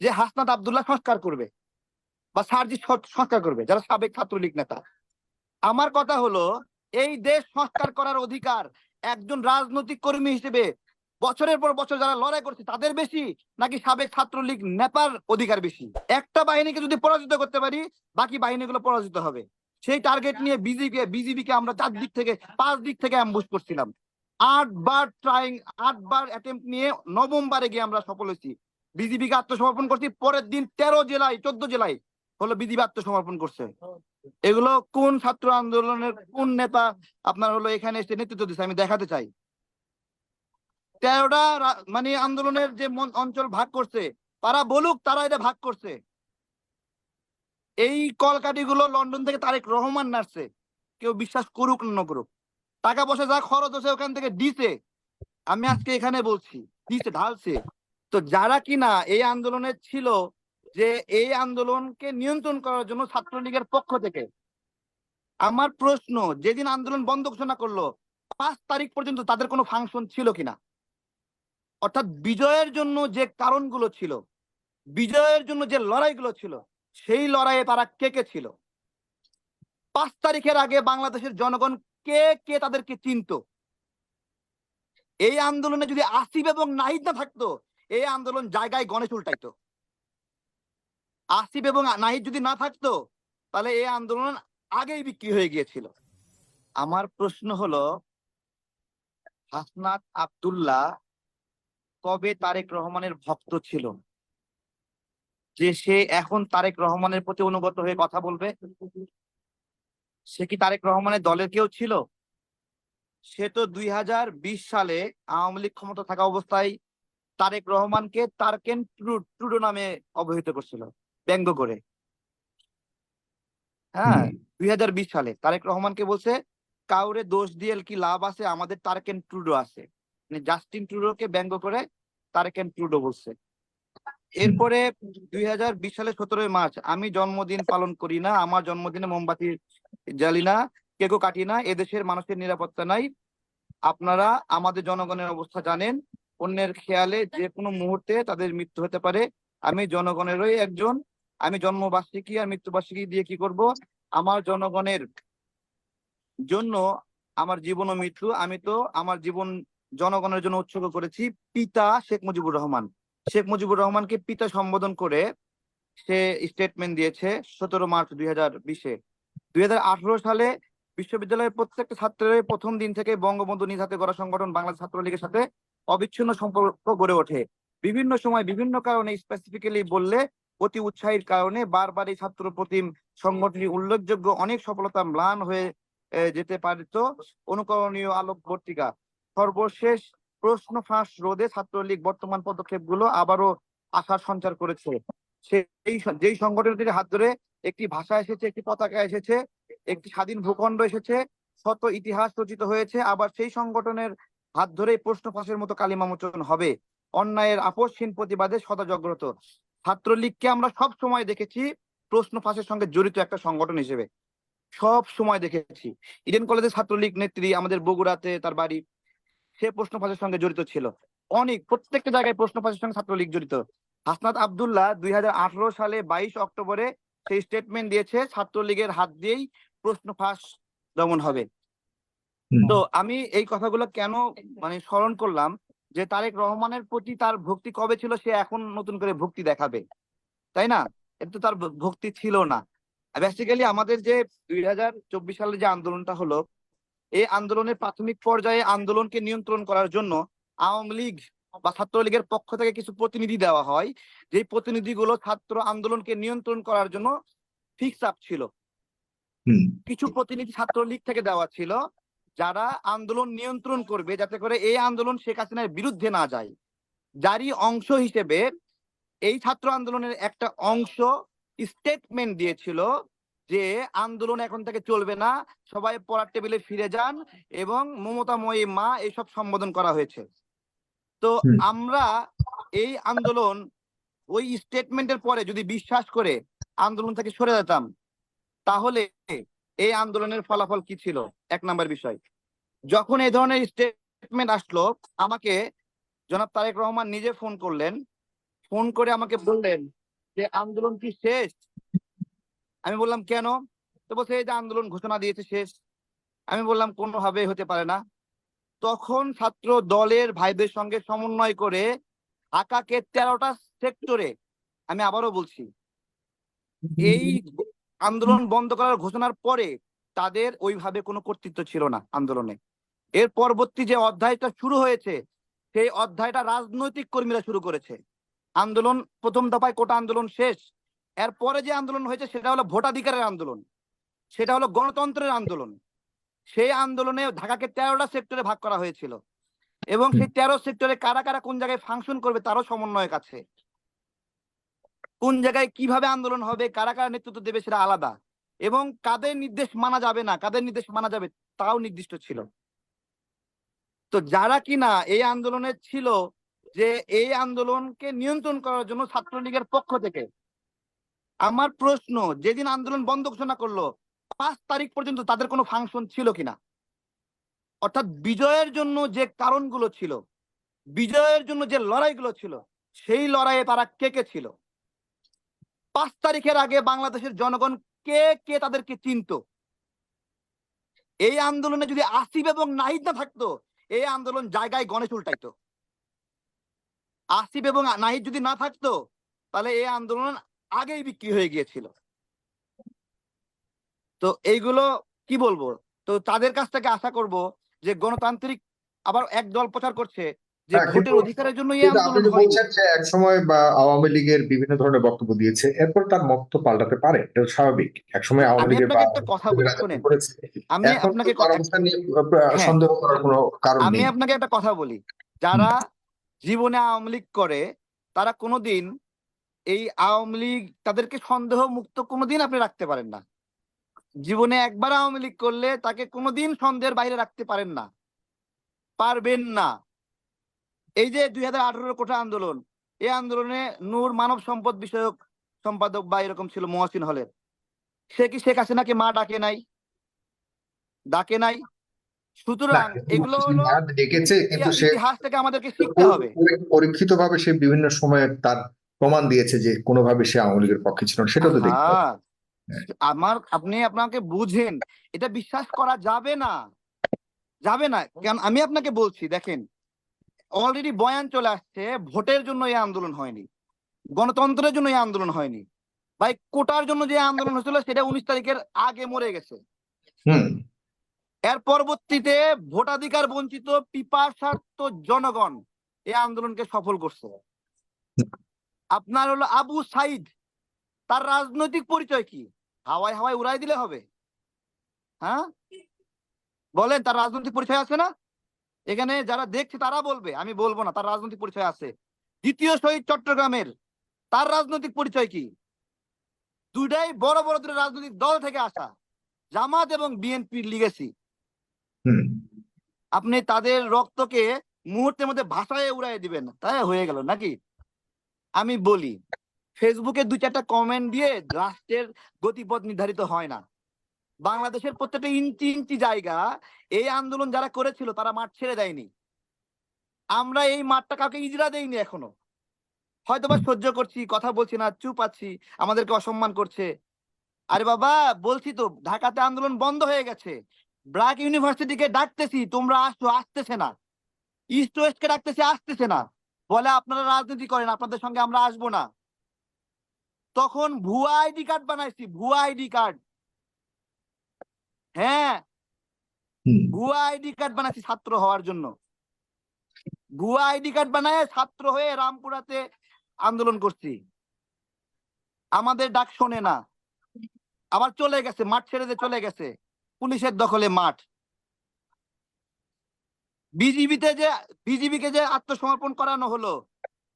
যে হাসনাত আব্দুল্লাহ সংস্কার করবে বা সার্জি সংস্কার করবে, যারা সাবেক ছাত্রলীগ নেতা। আমার কথা হলো, এই দেশ সংস্কার করার অধিকার একজন রাজনৈতিক কর্মী হিসেবে বছরের পর বছর যারা লড়াই করছে, তাদের বেশি নাকি সাবেক ছাত্রলীগ নেতার অধিকার বেশি? একটা বাহিনীকে যদি পরাজিত করতে পারি, বাকি বাহিনীগুলো পরাজিত হবে। সেই টার্গেট নিয়ে বিজেপি বিজেপিকে আমরা চার দিক থেকে, পাঁচ দিক থেকে অ্যাম্বুশ করছিলাম। আটবার ট্রাইং আটবার অ্যাটেম্প নিয়ে নভেম্বরে গিয়ে আমরা সফল হয়েছি। বিজেপিকে আত্মসমর্পণ করছি, পরের দিন তেরো জেলায় চোদ্দ জেলায় হলো বিজেপি আত্মসমর্পণ করছে। এগুলো কোন ছাত্র আন্দোলনের কোন নেতা আপনার হলো এখানে এসে নেতৃত্ব দিচ্ছে আমি দেখাতে চাই। তেরোটা মানে আন্দোলনের যে অঞ্চল ভাগ করছে, তারা বলুক তারা এটা ভাগ করছে। এই কলকাঠিগুলো লন্ডন থেকে তারেক রহমান নাড়ছে, কেউ বিশ্বাস করুক না করুক। টাকা পয়সা যা খরচ হচ্ছে ওখান থেকে দিছে। আমি আজকে এখানে বলছি, দিছে, ঢালছে। তো যারা কিনা এই আন্দোলনে ছিল যে এই আন্দোলনকে নিয়ন্ত্রণ করার জন্য ছাত্রলীগের পক্ষ থেকে, আমার প্রশ্ন, যেদিন আন্দোলন বন্ধ ঘোষণা করল, পাঁচ তারিখ পর্যন্ত তাদের কোনো ফাংশন ছিল কিনা? অর্থাৎ বিজয়ের জন্য যে কারণগুলো ছিল, বিজয়ের জন্য যে লড়াইগুলো ছিল, সেই লড়াইয়ে তারা কে কে ছিল? পাঁচ তারিখের আগে বাংলাদেশের জনগণ কে কে তাদেরকে চিনত? এই আন্দোলনে যদি আসিফ এবং নাহিদ না থাকতো এই আন্দোলন জায়গায় গণেশ উল্টাইতো। আসিফ এবং নাহিদ যদি না থাকতো, তাহলে এই আন্দোলন আগেই বিক্রি হয়ে গিয়েছিল। আমার প্রশ্ন হলো, হাসনাত আব্দুল্লাহ কবে তারেক রহমানের ভক্ত ছিল? যে সে এখন তারেক রহমানের প্রতি অনুগত হয়ে কথা বলবে? সে কি তারেক রহমানের দলের কেউ ছিল? সে তো দুই হাজার বিশ সালে আওয়ামী লীগ ক্ষমতা থাকা অবস্থায় তারেক রহমানকে তারকেন ট্রু- ট্রুডো নামে অবহিত করছিল ব্যঙ্গ করে। হ্যাঁ দুই হাজার বিশ সালে তারেক রহমানকে বলছে কাউরে দোষ দিয়ে কি লাভ আছে? আমাদের তারকেন ট্রুডো আছে। মানে জাস্টিন ট্রুডোকে ব্যঙ্গ করে তারকেন ট্রুডো বলছে। এরপরে দুই সালে সতেরোই মার্চ আমি জন্মদিন পালন করি না আমার জন্মদিনে মোমবাতি জ্বালি না কেকও কাটি না এদেশের মানুষের নিরাপত্তা নাই। আপনারা আমাদের জনগণের অবস্থা জানেন অন্যের খেয়ালে যে কোনো মুহূর্তে তাদের মৃত্যু হতে পারে। আমি জনগণেরই একজন। আমি জন্মবার্ষিকী আর মৃত্যুবার্ষিকী দিয়ে কি করব? আমার জনগণের জন্য আমার জীবন ও মৃত্যু। আমি তো আমার জীবন জনগণের জন্য উৎসর্গ করেছি পিতা শেখ মুজিবুর রহমান। শেখ মুজিবুর রহমানকে পিতা সম্বোধন করে সে স্টেটমেন্ট দিয়েছে সতেরো মার্চ দুই হাজার বিশে। দুই হাজার আঠারো সালে বিশ্ববিদ্যালয়ের প্রত্যেকটা ছাত্রের প্রথম দিন থেকে বঙ্গবন্ধু নিজ হাতে গড়া সংগঠন বাংলাদেশ ছাত্রলীগের সাথে অবিচ্ছিন্ন সম্পর্ক গড়ে ওঠে। বিভিন্ন সময় বিভিন্ন কারণে স্পেসিফিক্যালি বললে অতি উৎসাহের কারণে বারবার এই ছাত্র প্রতিম সংগঠনটি উল্লেখযোগ্য অনেক সফলতা ম্লান হয়ে যেতে পারত। অনুকরণীয় আলোক পত্রিকা। সর্বশেষ প্রশ্ন ফাঁস রোধে ছাত্রলীগ বর্তমান পদক্ষেপগুলো আবারও আশার সঞ্চার করেছে। সেই, যেই সংগঠনটির হাত ধরে একটি ভাষা এসেছে, একটি পতাকা এসেছে, একটি স্বাধীন ভূখণ্ড এসেছে, শত ইতিহাস রচিত হয়েছে, আবার সেই সংগঠনের হাত ধরেই প্রশ্ন ফাঁসের মতো কালিমা মোচন হবে। অন্যায়ের আপোষহীন প্রতিবাদে সদা জাগ্রত। ছাত্রলীগকে আমরা সব সময় দেখেছি প্রশ্ন ফাঁসের সঙ্গে জড়িত একটা সংগঠন হিসেবে। সব সময় দেখেছি। ইডেন কলেজের ছাত্রলীগ নেত্রী আমাদের বগুড়াতে তার বাড়ি, সে প্রশ্ন ফাঁসের সঙ্গে জড়িত ছিল। অনেক, প্রত্যেকটা জায়গায় প্রশ্ন ফাঁসের সঙ্গে ছাত্রলীগ জড়িত। হাসনাত আবদুল্লাহ দুই হাজার আঠারো সালে বাইশ অক্টোবরে সেই স্টেটমেন্ট দিয়েছে, ছাত্রলীগের হাত দিয়েই প্রশ্ন ফাঁস দমন হবে। তো আমি এই কথাগুলো কেন মানে স্মরণ করলাম যে তারেক রহমানের প্রতি তার ভক্তি কবে ছিল? সে এখন নতুন করে ভক্তি দেখাবে তাই না? এটা তো তার ভক্তি ছিল না। বেসিক্যালি আমাদের যে দুই হাজার চব্বিশ সালে যে আন্দোলনটা হলো এই আন্দোলনের প্রাথমিক পর্যায়ে আন্দোলনকে নিয়ন্ত্রণ করার জন্য আওয়ামী লীগ বা ছাত্রলীগের পক্ষ থেকে কিছু প্রতিনিধি দেওয়া হয়। যে প্রতিনিধিগুলো ছাত্র আন্দোলনকে নিয়ন্ত্রণ করার জন্য ফিক্স আপ ছিল। কিছু প্রতিনিধি ছাত্রলীগ থেকে দেওয়া ছিল। যারা আন্দোলন নিয়ন্ত্রণ করবে যাতে করে এই আন্দোলন শেখ হাসিনার বিরুদ্ধে না যায়। যারই অংশ হিসেবে এই ছাত্র আন্দোলনের একটা অংশ স্টেটমেন্ট দিয়েছিল যে আন্দোলন এখন থেকে চলবে না সবাই পড়ার টেবিলে ফিরে যান এবং মমতাময়ী মা এসব সম্বোধন করা হয়েছে। তো আমরা এই আন্দোলন ওই স্টেটমেন্টের পরে যদি বিশ্বাস করে আন্দোলন থেকে সরে যেতাম তাহলে এই আন্দোলনের ফলাফল কি ছিল? এক নাম্বার বিষয়। যখন এই ধরনের স্টেটমেন্ট আসলো, আমাকে জনাব তারেক রহমান নিজে ফোন করলেন। ফোন করে আমাকে বললেন যে, আন্দোলন কি শেষ? আমি বললাম, কেন? তো বলছে, এই যে আন্দোলন ঘোষণা দিয়েছে শেষ। আমি বললাম, কোনোভাবে হতে পারে না। তখন ছাত্র দলের ভাইদের সঙ্গে সমন্বয় করে ঢাকাকে তেরোটা সেক্টরে আমি আবারও বলছি। এই আন্দোলন বন্ধ করার ঘোষণার পরে তাদের ওইভাবে কোনো কর্তৃত্ব ছিল না আন্দোলনে। এর পরবর্তী যে অধ্যায়টা শুরু হয়েছে, সেই অধ্যায়টা রাজনৈতিক কর্মীরা শুরু করেছে। আন্দোলন, প্রথম দফায় কোটা আন্দোলন শেষ। এর পরে যে আন্দোলন হয়েছে, সেটা হলো ভোটাধিকারের আন্দোলন। সেটা হলো গণতন্ত্রের আন্দোলন। সেই আন্দোলনে ঢাকাকে তেরোটা সেক্টরে ভাগ করা হয়েছিল। এবং সেই তেরো সেক্টরে কারা কারা কোন জায়গায় ফাংশন করবে, তারও সমন্বয়ক আছে। কোন জায়গায় কীভাবে আন্দোলন হবে, কারা কারা নেতৃত্ব দেবে সেটা আলাদা। এবং কাদের নির্দেশ মানা যাবে না, কাদের নির্দেশ মানা যাবে তাও নির্দিষ্ট ছিল। তো যারা কিনা এই আন্দোলনে ছিল যে এই আন্দোলনকে নিয়ন্ত্রণ করার জন্য ছাত্রলীগের পক্ষ থেকে আমার প্রশ্ন, যেদিন আন্দোলন বন্ধ ঘোষণা করল, পাঁচ তারিখ পর্যন্ত তাদের কোনো ফাংশন ছিল কিনা? অর্থাৎ বিজয়ের জন্য যে কারণগুলো ছিল, বিজয়ের জন্য যে লড়াইগুলো ছিল, সেই লড়াইয়ে তারা কে কে ছিল? পাঁচ তারিখের আগে বাংলাদেশের জনগণ কে কে তাদেরকে চিনত? এই আন্দোলনে যদি আসিফ এবং নাহিদ না থাকতো, এই আন্দোলন জায়গায় গণেশ উল্টাইতো। আসিফ এবং নাহিদ যদি না থাকতো, তাহলে এই আন্দোলন আগেই বিক্রি হয়ে গিয়েছিল। তো এইগুলো কি বলব? তো তাদের কাছ থেকে আশা করব যে গণতান্ত্রিক আবার এক দল প্রচার করছে যে হ্যাঁ, ভোটের অধিকারের জন্য এই আন্দোলন বলছেন যে এক সময় বা আওয়ামী লীগের বিভিন্ন ধরনের বক্তব্য দিয়েছে এরপর তার মত পাল্টাতে পারে এটা স্বাভাবিক। এক সময় আওয়ামী আমি লীগের আপনাকে একটা কথা বলি আমি আপনাকে কথা- নিয়ে হ্যাঁ। সন্দেহ করার কোনো কারণ আমি আপনাকে একটা কথা বলি। যারা জীবনে আওয়ামী লীগ করে তারা কোনোদিন এই আওয়ামী লীগ তাদেরকে সন্দেহ মুক্ত কোনোদিন আপনি রাখতে পারেন না। জীবনে একবার আওয়ামী লীগ করলে তাকে কোনোদিন সন্দেহের বাইরে রাখতে পারেন না। পারবেন না। এই যে দুই হাজার আঠারো কোটা আন্দোলন এই আন্দোলনে নূর মানব সম্পদ বিষয়ক সম্পাদক বা এরকম ছিল মহাসিন হলের। সে কি শেখ হাসিনাকে মা ডাকে নাই? ডাকে নাই। সুতরাং এগুলো হলো ডেকেছে কিন্তু সে ইতিহাস থেকে আমাদেরকে শিখতে হবে। পরীক্ষিত ভাবে সে বিভিন্ন সময়ে তার প্রমাণ দিয়েছে যে কোনোভাবে সে আওয়ামী লীগের পক্ষে ছিল সেটা তো দেখতে। আমার আপনি আপনাকে বুঝেন এটা বিশ্বাস করা যাবে না। যাবে না কারণ আমি আপনাকে বলছি দেখেন অলরেডি বয়ান চলে আসছে ভোটের জন্য এই আন্দোলন হয়নি গণতন্ত্রের জন্য এই আন্দোলন হয়নি। ভাই কোটার জন্য যে আন্দোলন হয়েছিল সেটা উনিশ তারিখের আগে মরে গেছে। এর পরবর্তীতে ভোটাধিকার বঞ্চিত পিপাসার্থ জনগণ এই আন্দোলনকে সফল করছে। আপনার হলো আবু সাইদ তার রাজনৈতিক পরিচয় কি? হাওয়ায় হাওয়ায় উড়াই দিলে হবে। হ্যাঁ? বলেন তার রাজনৈতিক পরিচয় আছে না? এখানে যারা দেখছে তারা বলবে আমি বলব না তার রাজনৈতিক পরিচয় আছে। দ্বিতীয় শহীদ চট্টগ্রামের তার রাজনৈতিক পরিচয় কি? দুইটাই বড় বড় দুটো রাজনৈতিক দল থেকে আসা জামাত এবং বিএনপির লিগেসি আপনি তাদের রক্তকে মুহূর্তের মধ্যে ভাষায় উড়াই দিবেন তাই হয়ে গেল নাকি? আমি বলি ফেসবুকে দু চারটা কমেন্ট দিয়ে রাষ্ট্রের গতিপথ নির্ধারিত হয় না। বাংলাদেশের প্রত্যেকটা ইঞ্চি ইঞ্চি জায়গা এই আন্দোলন যারা করেছিল তারা মাঠ ছেড়ে দেয়নি। আমরা এই মাঠটা কাউকে ইজরা দেইনি এখনও। হয়তো বা সহ্য করছি কথা বলছি না চুপ আছি আমাদেরকে অসম্মান করছে। আরে বাবা বলছি তো ঢাকাতে আন্দোলন বন্ধ হয়ে গেছে। ব্র্যাক ইউনিভার্সিটিকে ডাকতেছি তোমরা আসছো আসতেছে না। ইস্ট ওয়েস্টকে ডাকতেছি আসতেছে না। বলে আপনারা রাজনীতি করেন আপনাদের সঙ্গে আমরা আসব না। তখন ভুয়া আইডি কার্ড বানাইছি ভুয়া আইডি কার্ড। হ্যাঁ। ভুয়া আইডি কার্ড বানাইছি ছাত্র হওয়ার জন্য। ভুয়া আইডি কার্ড বানায় ছাত্র হয়ে রামপুরাতে আন্দোলন করছি। আমাদের ডাক শোনে না। আবার চলে গেছে মাঠ ছেড়ে দিয়ে চলে গেছে। পুলিশের দখলে মাঠ। বিজিবিতে যে বিজিবিকে যে আত্মসমর্পণ করানো হলো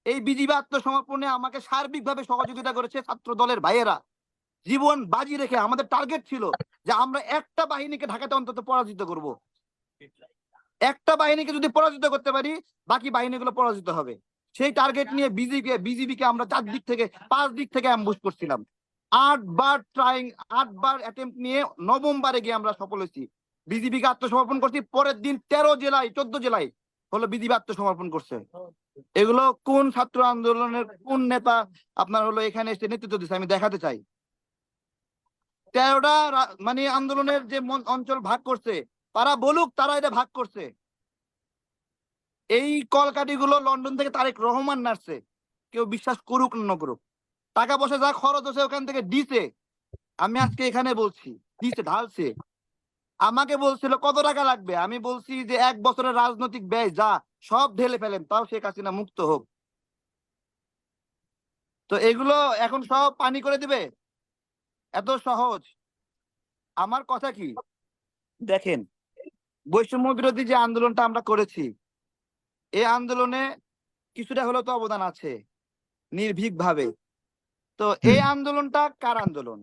এই বিজিবি আত্মসমর্পণে আমাকে সার্বিকভাবে সহযোগিতা করেছে ছাত্র দলের ভাইয়েরা। জীবন বাজি রেখে আমাদের টার্গেট ছিল যে আমরা একটা বাহিনীকে ঢাকাতে অন্তত পরাজিত করব। একটা বাহিনীকে যদি পরাজিত করতে পারি, বাকি বাহিনীগুলো পরাজিত হবে। সেই টার্গেট নিয়ে বিজিকে বিজিবিকে আমরা চার দিক থেকে পাঁচ দিক থেকে অ্যাম্বুশ করছিলাম। আটবার ট্রাইং আটবার অ্যাটেম্প নিয়ে নবমবারে গিয়ে আমরা সফল হয়েছি। বিজিবিকে আত্মসমর্পণ করছি, পরের দিন তেরো জেলায় চোদ্দ জেলায় হলো বিধিবে আত্মসমর্পণ করছে। এগুলো কোন ছাত্র আন্দোলনের কোন নেতা আপনার হলো এখানে এসে নেতৃত্ব দিচ্ছে আমি দেখাতে চাই। তেরোটা মানে আন্দোলনের যে অঞ্চল ভাগ করছে তারা বলুক, তারা এটা ভাগ করছে। এই কলকাঠিগুলো লন্ডন থেকে তারেক রহমান নাড়ছে। কেউ বিশ্বাস করুক না করুক। টাকা পয়সা যা খরচ হচ্ছে ওখান থেকে দিছে। আমি আজকে এখানে বলছি, দিছে, ঢালছে। আমাকে বলছিল, কত টাকা লাগবে? আমি বলছি যে, এক বছরের রাজনৈতিক ব্যয় যা, সব ঢেলে ফেলেন, তাও শেখ হাসিনা মুক্ত হোক। তো এগুলো এখন সব পানি করে দিবে? এত সহজ। আমার কথা কি? দেখেন বৈষম্য বিরোধী যে আন্দোলনটা আমরা করেছি এই আন্দোলনে কিছুটা হলেও তো অবদান আছে নির্ভীক ভাবে তো এই আন্দোলনটা কার আন্দোলন?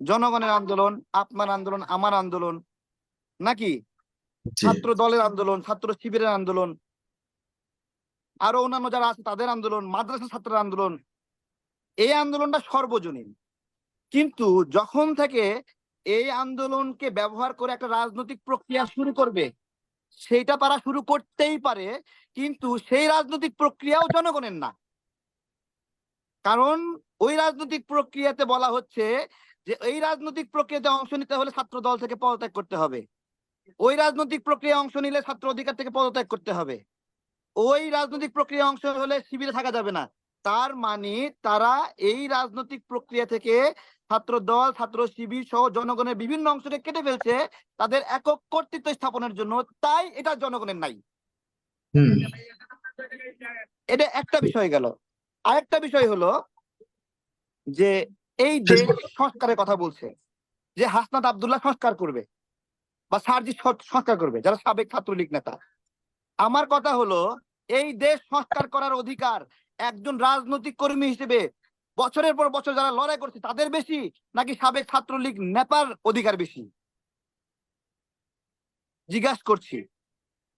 জনগণের আন্দোলন আপনার আন্দোলন আমার আন্দোলন নাকি ছাত্র দলের আন্দোলন ছাত্র শিবিরের আন্দোলন আরও অন্যান্য যারা আছে তাদের আন্দোলন মাদ্রাসা ছাত্রের আন্দোলন? এই আন্দোলনটা সর্বজনীন। কিন্তু যখন থেকে এই আন্দোলনকে ব্যবহার করে একটা রাজনৈতিক প্রক্রিয়া শুরু করবে, সেইটা তারা শুরু করতেই পারে, কিন্তু সেই রাজনৈতিক প্রক্রিয়াও জনগণের না। কারণ ওই রাজনৈতিক প্রক্রিয়াতে বলা হচ্ছে যে, এই রাজনৈতিক প্রক্রিয়াতে অংশ নিতে হলে ছাত্র দল থেকে পদত্যাগ করতে হবে। ওই রাজনৈতিক প্রক্রিয়া অংশ নিলে ছাত্র অধিকার থেকে পদত্যাগ করতে হবে। ওই রাজনৈতিক প্রক্রিয়া অংশ হলে শিবিরে থাকা যাবে না। তার মানে তারা এই রাজনৈতিক প্রক্রিয়া থেকে ছাত্র দল ছাত্র শিবির সহ জনগণের বিভিন্ন অংশকে কেটে ফেলছে। তাদের একক কর্তৃত্ব স্থাপনের জন্য। তাই এটা জনগণের নাই। এটা একটা বিষয় গেল। আরেকটা বিষয় হলো যে এই দেশ সংস্কারের কথা বলছে যে হাসনাত আব্দুল্লাহ সংস্কার করবে বা সার্জি সংস্কার করবে যারা সাবেক ছাত্রলীগ নেতা। আমার কথা হলো এই দেশ সংস্কার করার অধিকার একজন রাজনৈতিক কর্মী হিসেবে বছরের পর বছর যারা লড়াই করছে, তাদের বেশি নাকি সাবেক ছাত্রলীগ নেতার অধিকার বেশি? জিজ্ঞাসা করছি।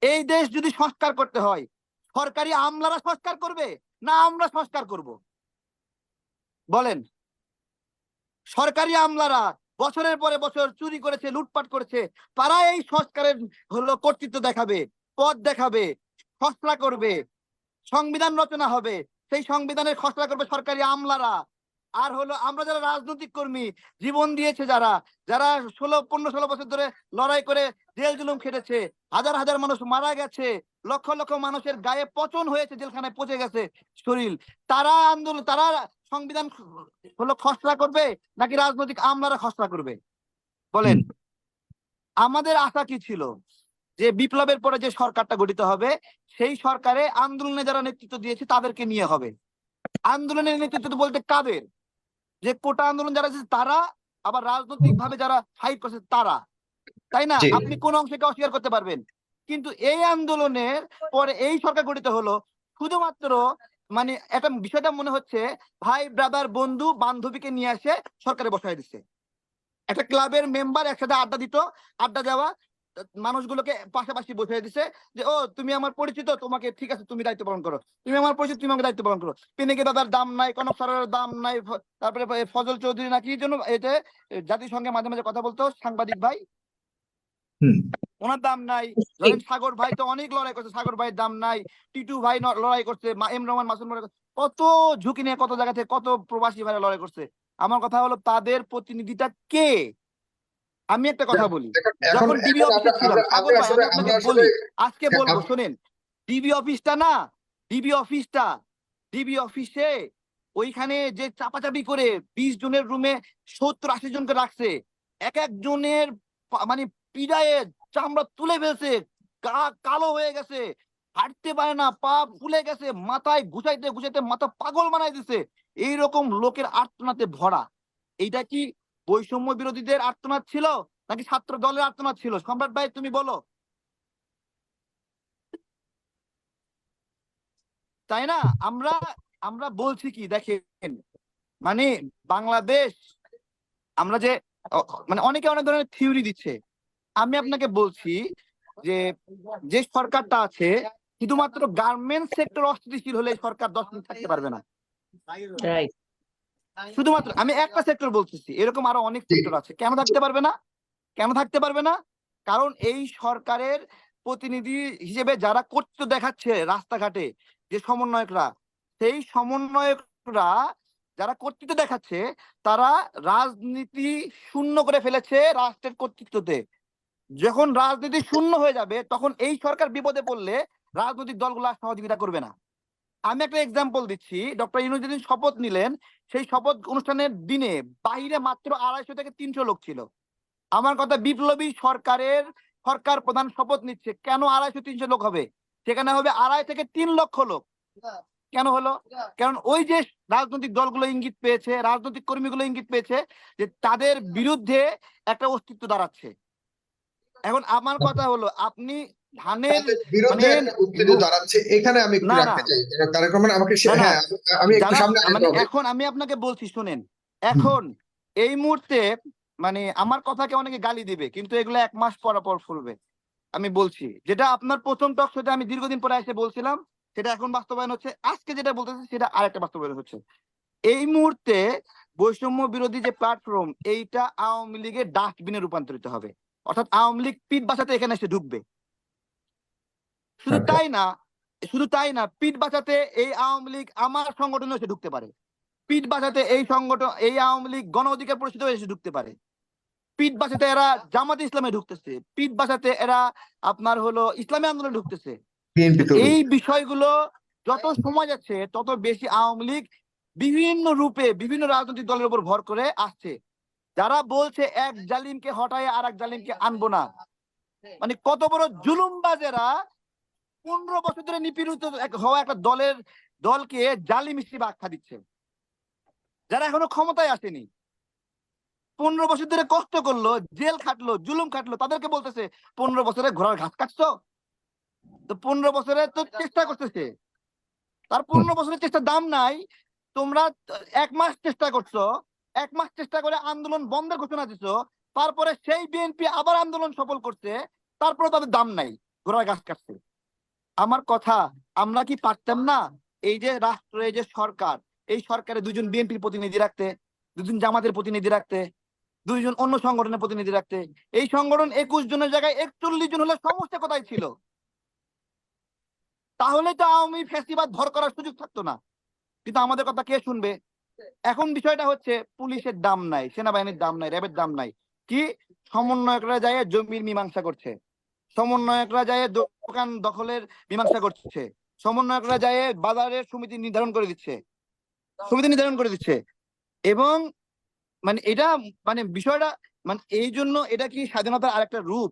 এই দেশ যদি সংস্কার করতে হয়, সরকারি আমলারা সংস্কার করবে না আমরা সংস্কার করব? বলেন। সরকারি আমলারা বছরের পরে বছর চুরি করেছে, লুটপাট করেছে, তারা এই সংস্কারের হলো কর্তৃত্ব দেখাবে পদ দেখাবে, খসড়া করবে, সংবিধান রচনা হবে সেই সংবিধানের খসড়া করবে সরকারি আমলারা। আর হলো আমরা যারা রাজনৈতিক কর্মী জীবন দিয়েছে যারা যারা ষোলো পনেরো ষোলো বছর ধরে লড়াই করে জেল জুলুম খেটেছে হাজার হাজার মানুষ মারা গেছে লক্ষ লক্ষ মানুষের গায়ে পচন হয়েছে জেলখানায় পচে গেছে শরীর। তারা আন্দোলন তারা সংবিধান হলো খসড়া করবে নাকি রাজনৈতিক আমলারা খসড়া করবে? বলেন। আমাদের আশা কি ছিল? যে বিপ্লবের পরে যে সরকারটা গঠিত হবে সেই সরকারে আন্দোলনে যারা নেতৃত্ব দিয়েছে তাদেরকে নিয়ে হবে। আন্দোলনের নেতৃত্ব বলতে কাদের? যে কোটা আন্দোলন যারা আছে তারা আবার রাজনৈতিক ভাবে যারা ফাইট করছে তারা। তাই না? আপনি কোন অংশকে অস্বীকার করতে পারবেন। কিন্তু এই আন্দোলনের পরে এই সরকার গঠিত হলো শুধুমাত্র মানে একটা বিষয়টা মনে হচ্ছে ভাই ব্রাদার বন্ধু বান্ধবীকে নিয়ে আসে সরকারে বসায় দিচ্ছে। একটা ক্লাবের মেম্বার একসাথে আড্ডা দিত আড্ডা দেওয়া মানুষগুলোকে পাশাপাশি বসিয়ে দিছে যে ও তুমি আমার পরিচিত তোমাকে ঠিক আছে তুমি দায়িত্ব পালন করো। তুমি আমার পরিচিত তুমি আমাকে দায়িত্ব পালন করো। পিনিকে দাদার দাম নাই কনক সরের দাম নাই তারপরে ফজল চৌধুরী নাকি জন্য এতে জাতিসংঘে মাঝে মাঝে কথা বলতো সাংবাদিক ভাই। ওনার দাম নাই। সাগর ভাই তো অনেক লড়াই করছে সাগর ভাইয়ের দাম নাই। টিটু ভাই লড়াই করছে এম রহমান মাসুম লড়াই করছে। কত ঝুঁকি নিয়ে কত জায়গা থেকে কত প্রবাসী ভাইরা লড়াই করছে। আমার কথা হলো তাদের প্রতিনিধিটা কে? আমি একটা কথা বলি। যখন ডিবি অফিসে ছিলাম সাগর ভাই আমি আপনাকে বলি আজকে বলব শোনেন ডিবি অফিসটা না ডিবি অফিসটা ডিবি অফিসে ওইখানে যে চাপাচাপি করে বিশ জনের রুমে সত্তর আশি জনকে রাখছে এক একজনের মানে পিড়ায়ে চামড়া তুলে ফেলছে গা কালো হয়ে গেছে হাঁটতে পারে না পা ফুলে গেছে মাথায় ঘুষাইতে ঘুষাইতে মাথা পাগল বানাই দিছে এইরকম লোকের আর্তনাতে ভরা। এইটা কি বৈষম্য বিরোধীদের আর্তনাদ ছিল নাকি ছাত্র দলের আর্তনাদ ছিল? সম্রাট ভাই, তুমি বলো। তাই না? আমরা আমরা বলছি কি, দেখেন মানে বাংলাদেশ, আমরা যে মানে অনেকে অনেক ধরনের থিওরি দিচ্ছে। আমি আপনাকে বলছি যে যে সরকারটা আছে, শুধুমাত্র গার্মেন্টস সেক্টর অস্থিতিশীল হলে সরকার দশ দিন থাকতে পারবে না। শুধুমাত্র আমি একটা সেক্টর বলতেছি এরকম আরও অনেক সেক্টর আছে। কেন থাকতে পারবে না? কেন থাকতে পারবে না? কারণ এই সরকারের প্রতিনিধি হিসেবে যারা কর্তৃত্ব দেখাচ্ছে রাস্তাঘাটে যে সমন্বয়করা সেই সমন্বয়করা যারা কর্তৃত্ব দেখাচ্ছে তারা রাজনীতি শূন্য করে ফেলেছে রাষ্ট্রের কর্তৃত্বতে। যখন রাজনীতি শূন্য হয়ে যাবে তখন এই সরকার বিপদে পড়লে রাজনৈতিক দলগুলো সহযোগিতা করবে না। আমি একটা এক্সাম্পল দিচ্ছি। ডক্টর ইউনুস যেদিন শপথ নিলেন, সেই শপথ অনুষ্ঠানের দিনে বাইরে মাত্র আড়াইশো থেকে তিনশো লোক ছিল। আমার কথা বিপ্লবী সরকারের, সরকার প্রধান শপথ নিচ্ছে। কেন আড়াইশো তিনশো লোক হবে? সেখানে হবে আড়াই থেকে তিন লক্ষ লোক। কেন হলো? কারণ ওই যে রাজনৈতিক দলগুলো ইঙ্গিত পেয়েছে, রাজনৈতিক কর্মীগুলো ইঙ্গিত পেয়েছে যে তাদের বিরুদ্ধে একটা অস্তিত্ব দাঁড়াচ্ছে। এখন আমার কথা হলো, আপনি ধানের বিরুদ্ধে মানে- দাঁড়াচ্ছে এখানে আমি একটু রাখতে চাই। আমাকে। হ্যাঁ আমি একটু সামনে মানে এখন আমি আপনাকে বলছি শুনেন। এখন এই মুহূর্তে মানে আমার কথাকে অনেকে গালি দিবে কিন্তু এগুলো এক মাস পর পর ফুলবে। আমি বলছি যেটা আপনার প্রথম টক শোতে আমি দীর্ঘদিন পরে এসে বলছিলাম সেটা এখন বাস্তবায়ন হচ্ছে। আজকে যেটা বলতেছে সেটা আরেকটা বাস্তবায়ন হচ্ছে। এই মুহূর্তে বৈষম্য বিরোধী যে প্ল্যাটফর্ম এইটা আওয়ামী লীগের ডাস্টবিনে রূপান্তরিত হবে। অর্থাৎ আওয়ামী লীগ পিঠ বাঁচাতে এখানে এসে ঢুকবে। শুধু। তাই না শুধু তাই না পিঠ বাঁচাতে এই আওয়ামী লীগ আমার সংগঠনে এসে ঢুকতে পারে। পিঠ বাঁচাতে এই সংগঠন এই আওয়ামী লীগ গণ অধিকার পরিষদে এসে ঢুকতে পারে। পিঠ বাঁচাতে এরা জামাত ইসলামে ঢুকতেছে। পিঠ বাঁচাতে এরা আপনার হলো ইসলামী আন্দোলনে ঢুকতেছে। এই বিষয়গুলো যত সময় যাচ্ছে তত বেশি আওয়ামী লীগ বিভিন্ন রূপে বিভিন্ন রাজনৈতিক দলের উপর ভর করে আসছে। যারা বলছে এক জালিমকে হটায় আর এক জালিমকে আনব না। মানে কত বড় জুলুমবাজেরা পনেরো বছর ধরে নিপীড়িত হওয়া একটা দলের দলকে জালিম হিসেবে আখ্যা দিচ্ছে। যারা এখনও ক্ষমতায় আসেনি। পনেরো বছর ধরে কষ্ট করল, জেল খাটলো, জুলুম খাটলো, তাদেরকে বলতেছে, পনেরো বছরে ঘোড়ার ঘাস কাটছো? তো পনেরো বছরে তো চেষ্টা করতেছে। তার পনেরো বছরের চেষ্টার দাম নাই। তোমরা এক মাস চেষ্টা করছ। এক মাস চেষ্টা করে আন্দোলন বন্ধের ঘোষণা দিছো। তারপরে সেই বিএনপি আবার আন্দোলন সফল করছে। তারপরে তাদের দাম নাই। ঘোড়ার ঘাস কাটছে। আমার কথা, আমরা কি পারতাম না? এই যে রাষ্ট্র, এই যে সরকার, এই সরকারে দুজন বিএনপির প্রতিনিধি রাখতে দুজন জামাতের প্রতিনিধি রাখতে, দুইজন অন্য সংগঠনের প্রতিনিধি রাখতে, এই সংগঠন একুশ জনের জায়গায় একচল্লিশ জন হলে সমস্যা কোথায় ছিল? তাহলে তো আওয়ামী ফ্যাসিবাদ ভর করার সুযোগ থাকতো না। কিন্তু আমাদের কথা কে শুনবে? এখন বিষয়টা হচ্ছে, পুলিশের দাম নাই, সেনাবাহিনীর দাম নাই, র্যাবের দাম নাই। কি? সমন্বয়করা যায় জমির মীমাংসা করছে। সমন্বয়করা যায় দোকান দখলের মীমাংসা করছে। সমন্বয়করা যায় বাজারের সমিতি নির্ধারণ করে দিচ্ছে। সমিতি নির্ধারণ করে দিচ্ছে। এবং মানে এটা মানে বিষয়টা মানে এই জন্য এটা কি স্বাধীনতার আরেকটা রূপ?